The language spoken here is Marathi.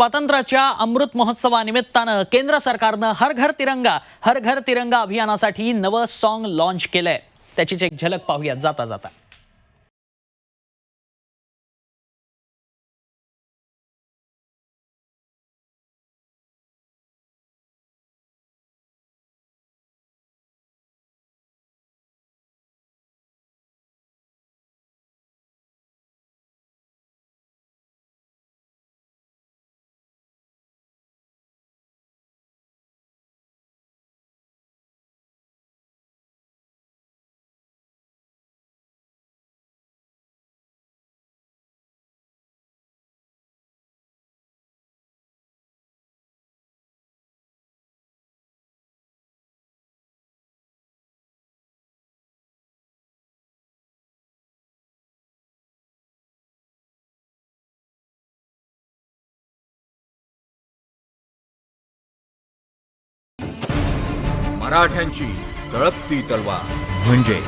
स्वातंत्र्याच्या अमृत महोत्सवानिमित्तानं केंद्र सरकारनं हर घर तिरंगा हर घर तिरंगा अभियानासाठी नवं सॉन्ग लॉन्च केलंय. त्याचीच एक झलक पाहूया जाता जाता. मराठ्यांची तळपती तलवार. म्हणजे